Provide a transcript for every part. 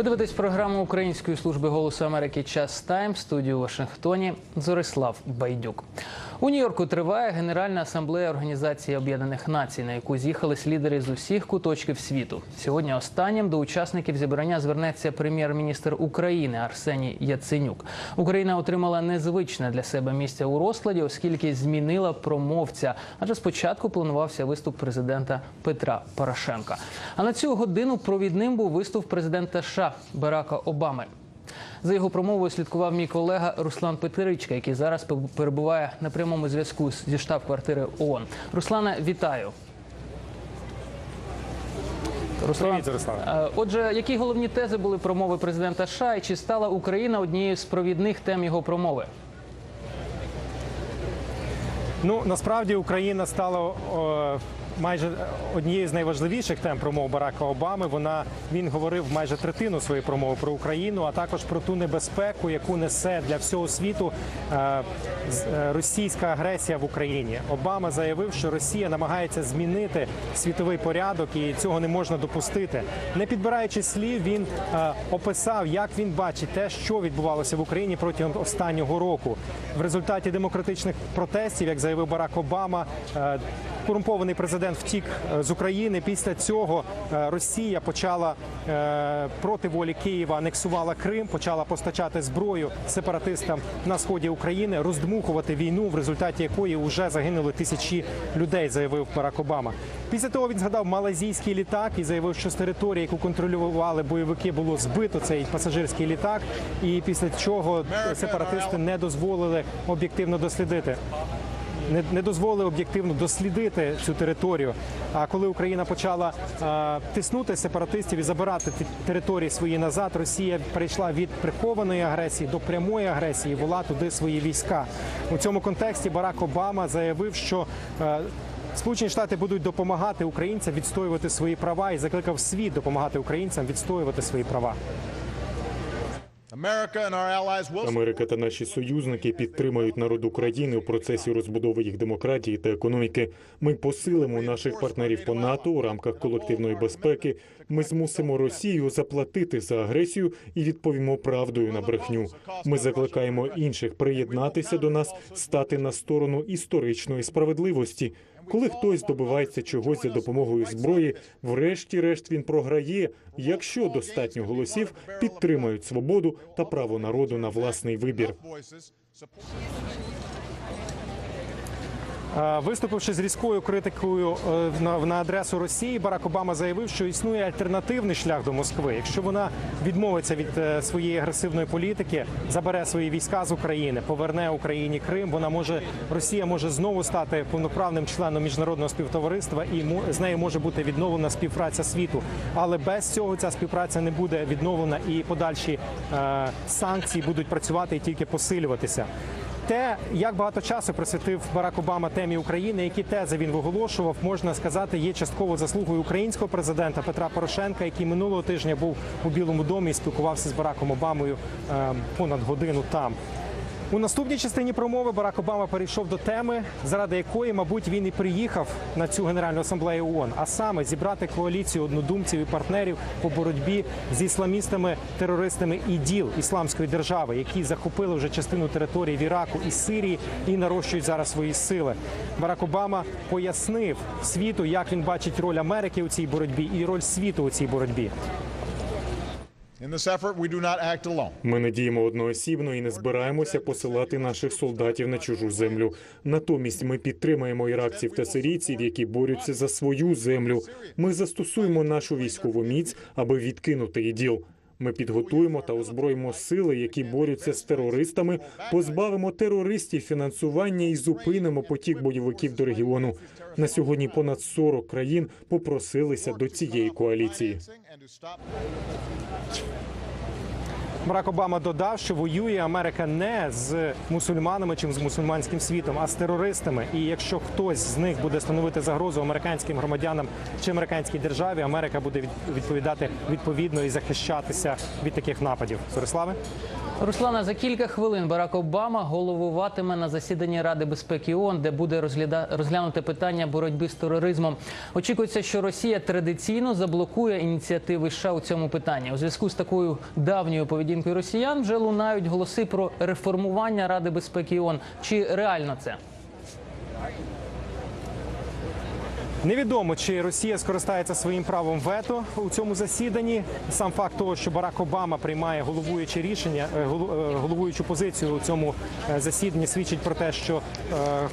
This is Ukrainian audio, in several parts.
Ви дивитесь програму Української служби голосу Америки Час Тайм студію у Вашингтоні. Зорислав Байдюк. У Нью-Йорку триває Генеральна асамблея Організації Об'єднаних Націй, на яку з'їхались лідери з усіх куточків світу. Сьогодні останнім до учасників зібрання звернеться прем'єр-міністр України Арсеній Яценюк. Україна отримала незвичне для себе місце у розкладі, оскільки змінила промовця. Адже спочатку планувався виступ президента Петра Порошенка. А на цю годину провідним був виступ президента США Барака Обами. За його промовою слідкував мій колега Руслан Петричка, який зараз перебуває на прямому зв'язку зі штаб-квартири ООН. Руслане, вітаю. Руслан, е, Отже, які головні тези були промови президента США і чи стала Україна однією з провідних тем його промови? Ну насправді Україна стала о, майже однією з найважливіших тем промов Барака Обами. Вона він говорив майже третину своєї промови про Україну, а також про ту небезпеку, яку несе для всього світу е, е, російська агресія в Україні. Обама заявив, що Росія намагається змінити світовий порядок, і цього не можна допустити. Не підбираючи слів, він е, описав, як він бачить те, що відбувалося в Україні протягом останнього року. В результаті демократичних протестів, як заявив Барак Обама, корумпований президент втік е, з України. Після цього е, Росія почала е, проти волі Києва анексувала Крим, почала постачати зброю сепаратистам на сході України, роздмухувати війну, в результаті якої вже загинули тисячі людей, заявив Барак Обама. Після того він згадав малазійський літак і заявив, що з території, яку контролювали бойовики, було збито цей пасажирський літак. І після чого сепаратисти не дозволили об'єктивно дослідити не, не дозволили об'єктивно дослідити цю територію. А коли Україна почала е, тиснути сепаратистів і забирати території свої назад, Росія перейшла від прихованої агресії до прямої агресії, вела туди свої війська. У цьому контексті Барак Обама заявив, що е, Сполучені Штати будуть допомагати українцям відстоювати свої права і закликав світ допомагати українцям відстоювати свої права. Америка та наші союзники підтримають народ України у процесі розбудови їх демократії та економіки. Ми посилимо наших партнерів по НАТО у рамках колективної безпеки. Ми змусимо Росію заплатити за агресію і відповімо правдою на брехню. Ми закликаємо інших приєднатися до нас, стати на сторону історичної справедливості. Коли хтось добивається чогось за допомогою зброї, врешті-решт він програє, якщо достатньо голосів підтримають свободу та право народу на власний вибір. Е, Виступивши з різкою критикою е, на, адресу Росії, Барак Обама заявив, що існує альтернативний шлях до Москви. Якщо вона відмовиться від е, своєї агресивної політики, забере свої війська з України, поверне Україні Крим, вона може Росія може знову стати повноправним членом міжнародного співтовариства, і з нею може бути відновлена співпраця світу. Але без цього ця співпраця не буде відновлена, і подальші санкції будуть працювати і тільки посилюватися. Те, як багато часу присвятив Барак Обама темі України, які тези він виголошував, можна сказати, є частково заслугою українського президента Петра Порошенка, який минулого тижня був у Білому домі і спілкувався з Бараком Обамою е, понад годину там. У наступній частині промови Барак Обама перейшов до теми, заради якої, мабуть, він і приїхав на цю генеральну асамблею ООН, а саме зібрати коаліцію однодумців і партнерів по боротьбі з ісламістами, терористами іділ ісламської держави, які захопили вже частину території в Іраку і Сирії і нарощують зараз свої сили. Барак Обама пояснив світу, як він бачить роль Америки у цій боротьбі і роль світу у цій боротьбі. Ми не діємо одноосібно і не збираємося посилати наших солдатів на чужу землю. Натомість ми підтримаємо іракців та сирійців, які борються за свою землю. Ми застосуємо нашу військову міць, аби відкинути іділ. Ми підготуємо та озброїмо сили, які борються з терористами, позбавимо терористів фінансування і зупинимо потік бойовиків до регіону. На сьогодні понад 40 країн попросилися до цієї коаліції. Барак Обама додав, що воює Америка не з мусульманами чи з мусульманським світом, а з терористами. І якщо хтось з них буде становити загрозу американським громадянам чи американській державі, Америка буде від- відповідати відповідно і захищатися від таких нападів. Зориславе? Руслана, за кілька хвилин Барак Обама головуватиме на засіданні Ради безпеки ООН, де буде розгляда... розглянути питання боротьби з тероризмом. Очікується, що Росія традиційно заблокує ініціативи США у цьому питанні. У зв'язку з такою давньою поведінкою росіян вже лунають голоси про реформування Ради безпеки ООН. Чи реально це? Невідомо, чи Росія скористається своїм правом вето у цьому засіданні. Сам факт того, що Барак Обама приймає головуюче рішення, е, е, головуючу позицію у цьому е, засіданні, свідчить про те, що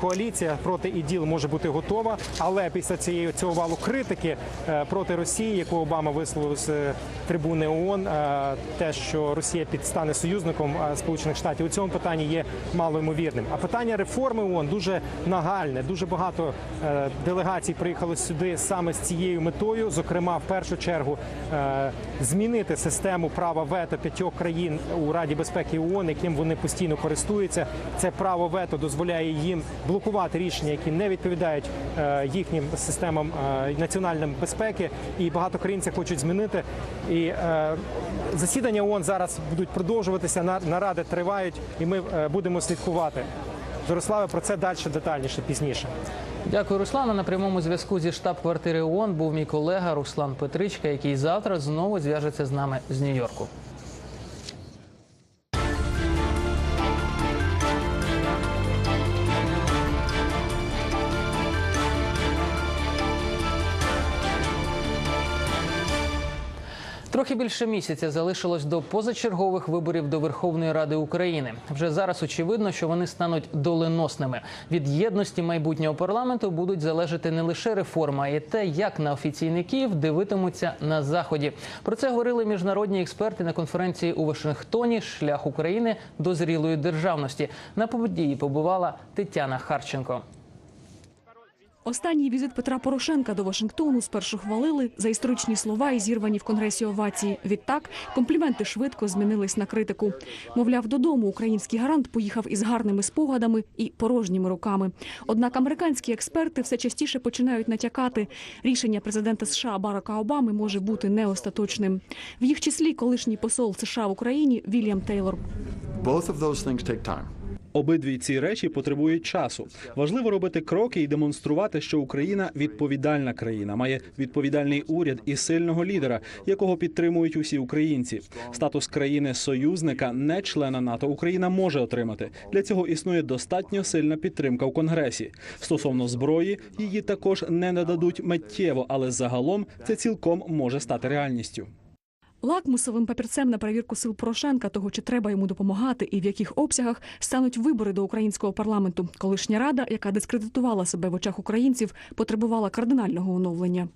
коаліція проти іділ може бути готова. Але після цієї цього валу критики проти Росії, яку Обама висловив з трибуни ООН, те, що Росія підстане союзником Сполучених Штатів у цьому питанні є малоймовірним. А питання реформи ООН дуже нагальне. Дуже багато делегацій приїхали сюди саме з цією метою. Зокрема, в першу чергу е, змінити систему права вето п'ятьох країн у Раді безпеки ООН, яким вони постійно користуються. Це право вето дозволяє їм блокувати рішення, які не відповідають е, їхнім системам е, національної безпеки. І багато країн це хочуть змінити. І засідання ООН зараз будуть продовжуватися. на- Наради тривають, і ми будемо слідкувати. Зориславе про це далі детальніше пізніше. Дякую, Руслана. На прямому зв'язку зі штаб-квартири ООН був мій колега Руслан Петричка, який завтра знову зв'яжеться з нами з Нью-Йорку. Трохи більше місяця залишилось до позачергових виборів до Верховної Ради України. Вже зараз очевидно, що вони стануть доленосними. Від єдності майбутнього парламенту будуть залежати не лише реформа, а й те, як на офіційний Київ дивитимуться на заході. Про це говорили міжнародні експерти на конференції у Вашингтоні Шлях України до зрілої державності. На події побувала Тетяна Харченко. Останній візит Петра Порошенка до Вашингтону спершу хвалили за історичні слова і зірвані в конгресі овації. Відтак компліменти швидко змінились на критику. Мовляв, додому український гарант поїхав із гарними спогадами і порожніми руками. Однак американські експерти все частіше починають натякати. Рішення президента США Барака Обами може бути не остаточним. В їх числі колишній посол США в Україні Вільям Тейлор. Both of those things take time. Обидві ці речі потребують часу. Важливо робити кроки і демонструвати, що Україна відповідальна країна, має відповідальний уряд і сильного лідера, якого підтримують усі українці. Статус країни союзника, не члена НАТО, Україна може отримати. Для цього існує достатньо сильна підтримка в Конгресі. Стосовно зброї, її також не нададуть миттєво, але загалом це цілком може стати реальністю. Лакмусовим папірцем на перевірку сил Порошенка, того чи треба йому допомагати і в яких обсягах стануть вибори до українського парламенту. Колишня рада, яка дискредитувала себе в очах українців, потребувала кардинального оновлення.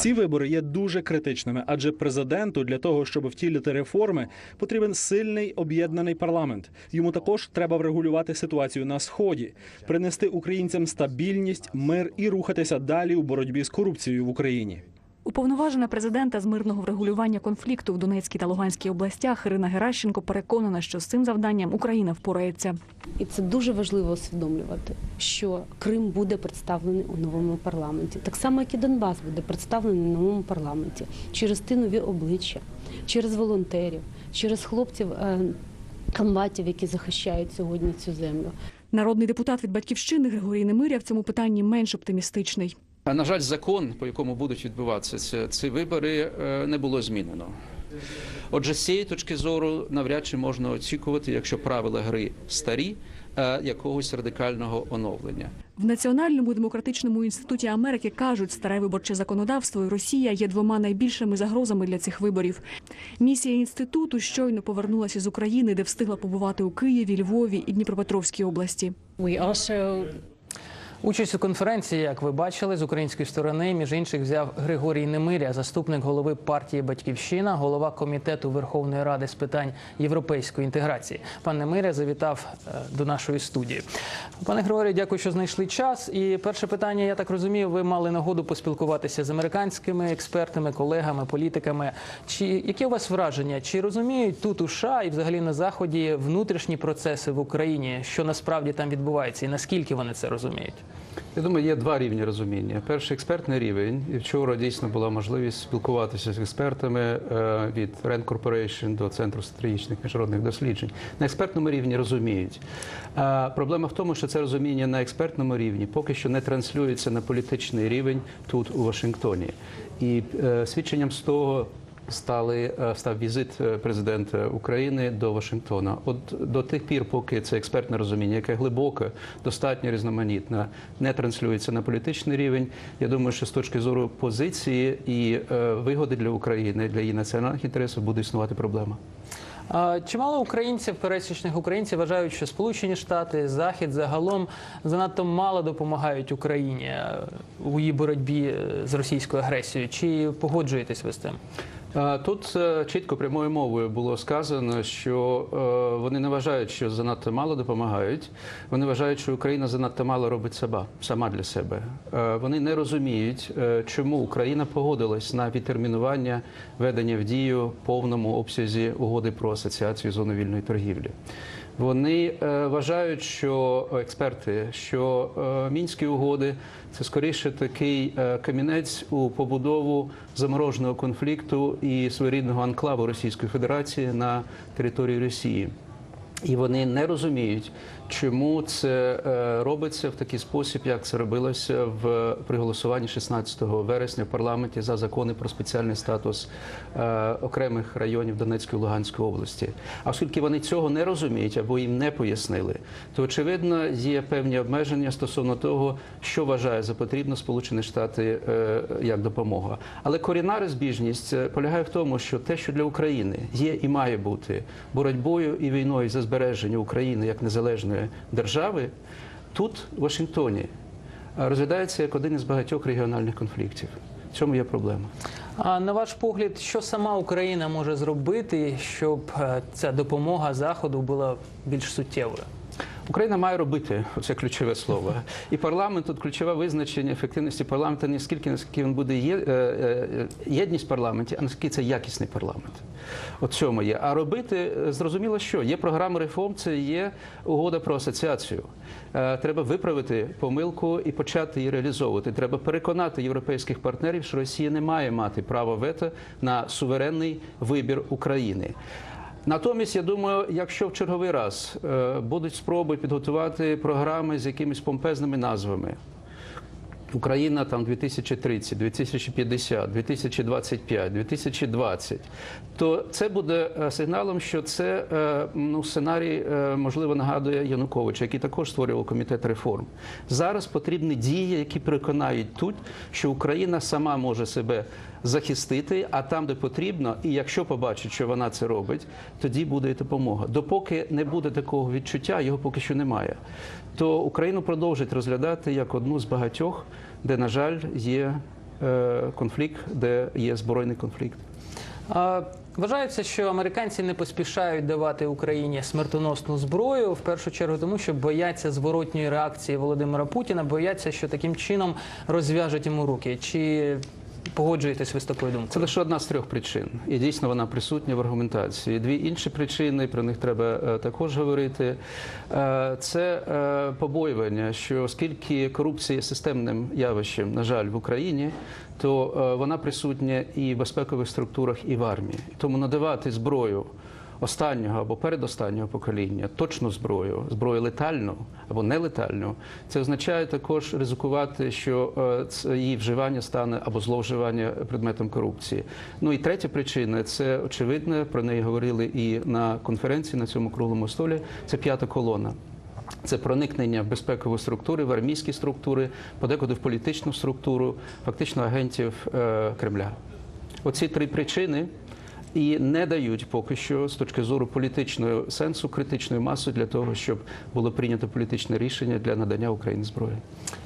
Ці вибори є дуже критичними, адже президенту для того, щоб втілити реформи, потрібен сильний об'єднаний парламент. Йому також треба врегулювати ситуацію на сході, принести українцям стабільність, мир і рухатися далі у боротьбі з корупцією в Україні. Уповноважена президента з мирного врегулювання конфлікту в Донецькій та Луганській областях Ірина Геращенко переконана, що з цим завданням Україна впорається. І це дуже важливо усвідомлювати, що Крим буде представлений у новому парламенті, так само як і Донбас буде представлений у новому парламенті через ті нові обличчя, через волонтерів, через хлопців е, комбатів, які захищають сьогодні цю землю. Народний депутат від батьківщини Григорій Немиря в цьому питанні менш оптимістичний. А, На жаль, закон, по якому будуть відбуватися ці, ці вибори, е, не було змінено. Отже, з цієї точки зору навряд чи можна очікувати, якщо правила гри старі, е, якогось радикального оновлення. В Національному демократичному інституті Америки кажуть, старе виборче законодавство і Росія є двома найбільшими загрозами для цих виборів. Місія інституту щойно повернулася з України, де встигла побувати у Києві, Львові і Дніпропетровській області. Участь у конференції, як ви бачили, з української сторони, між інших, взяв Григорій Немиря, заступник голови партії Батьківщина, голова комітету Верховної Ради з питань європейської інтеграції. Пан Немиря завітав е, до нашої студії. Пане Григорію, дякую, що знайшли час. І перше питання, я так розумію, ви мали нагоду поспілкуватися з американськими експертами, колегами, політиками. Чи які у вас враження? Чи розуміють тут у США і взагалі на заході внутрішні процеси в Україні, що насправді там відбувається, і наскільки вони це розуміють? Я думаю, є два рівні розуміння. Перший експертний рівень. І вчора дійсно була можливість спілкуватися з експертами е, від Rand Corporation до Центру стратегічних міжнародних досліджень. На експертному рівні розуміють. Проблема в тому, що це розуміння на експертному рівні поки що не транслюється на політичний рівень тут у Вашингтоні. І е, свідченням з того. Стали е, став візит е, президента України до Вашингтона. От до тих пір, поки це експертне розуміння, яке глибоке, достатньо різноманітне, не транслюється на політичний рівень. Я думаю, що з точки зору позиції і е, вигоди для України для її національних інтересів буде існувати проблема. Чимало українців, пересічних українців, вважають, що Сполучені Штати, Захід загалом занадто мало допомагають Україні у її боротьбі з російською агресією. Чи погоджуєтесь ви з цим? Тут е, чітко прямою мовою було сказано, що е, вони не вважають, що занадто мало допомагають. Вони вважають, що Україна занадто мало робить сама, сама для себе. Е, Вони не розуміють, чому Україна погодилась на відтермінування ведення в дію повному обсязі угоди про асоціацію зони вільної торгівлі. Вони е, вважають, що експерти, що е, мінські угоди це скоріше такий е, камінець у побудову замороженого конфлікту і своєрідного анклаву Російської Федерації на території Росії. І вони не розуміють, чому це е, робиться в такий спосіб, як це робилося в при голосуванні 16 вересня в парламенті за закони про спеціальний статус е, окремих районів Донецької і Луганської області. А оскільки вони цього не розуміють або їм не пояснили, то очевидно є певні обмеження стосовно того, що вважає за потрібно Сполучені Штати е, як допомога. Але корінна розбіжність полягає в тому, що те, що для України є і має бути боротьбою і війною за збереження України як незалежної держави, тут, в Вашингтоні, розглядається як один із багатьох регіональних конфліктів. В цьому є проблема. А на ваш погляд, що сама Україна може зробити, щоб е, ця допомога заходу була більш суттєвою? Україна має робити це ключове слово. І парламент тут ключове визначення ефективності парламенту не скільки наскільки він буде є, е, е, єдність в парламенті, а наскільки це якісний парламент. От цьому є. А робити е, зрозуміло, що є програма реформ, це є угода про асоціацію. Треба виправити помилку і почати її реалізовувати. Треба переконати європейських партнерів, що Росія не має мати права вето на суверенний вибір України. Натомість, я думаю, якщо в черговий раз е, будуть спроби підготувати програми з якимись помпезними назвами. Україна там 2030, 2050, 2025, 2020, то це буде е, сигналом, що це е, ну, сценарій, можливо, нагадує Януковича, який також створював комітет реформ. Зараз потрібні дії, які переконають тут, що Україна сама може себе захистити, а там, де потрібно, і якщо побачить, що вона це робить, тоді буде і допомога. Допоки не буде такого відчуття, його поки що немає. То Україну продовжать розглядати як одну з багатьох, де, на жаль, є е, конфлікт, де є збройний конфлікт. Вважається, що американці не поспішають давати Україні смертоносну зброю в першу чергу, тому що бояться зворотньої реакції Володимира Путіна, бояться, що таким чином розв'яжуть йому руки. Чи погоджуєтесь ви з такою Це думкою? лише одна з трьох причин, і дійсно вона присутня в аргументації. Дві інші причини, про них треба е, також говорити. Е, Це е, побоювання, що оскільки корупція є системним явищем, на жаль, в Україні, то вона присутня і в безпекових структурах, і в армії. Тому надавати зброю. Останнього або передостаннього покоління точну зброю, зброю летальну або нелетальну, це означає також ризикувати, що е, її вживання стане або зловживання предметом корупції. Ну і третя причина це очевидно, про неї говорили і на конференції на цьому круглому столі. Це п'ята колона. Це проникнення в безпекові структури, в армійські структури, подекуди в політичну структуру, фактично агентів е, Кремля. Оці три причини. І не дають поки що з точки зору політичного сенсу критичної маси для того, щоб було прийнято політичне рішення для надання Україні зброї.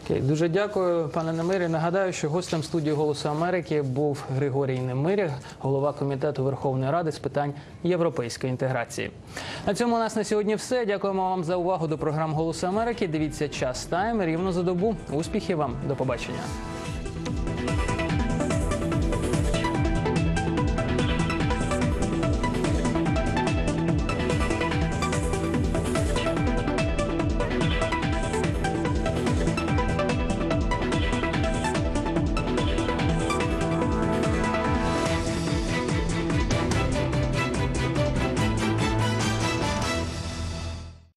Окей, дуже дякую, пане Немирі. Нагадаю, що гостем студії Голосу Америки був Григорій Немиря, голова комітету Верховної Ради з питань європейської інтеграції. На цьому у нас на сьогодні все. Дякуємо вам за увагу до програм Голосу Америки. Дивіться час тайм рівно за добу. Успіхів вам, до побачення.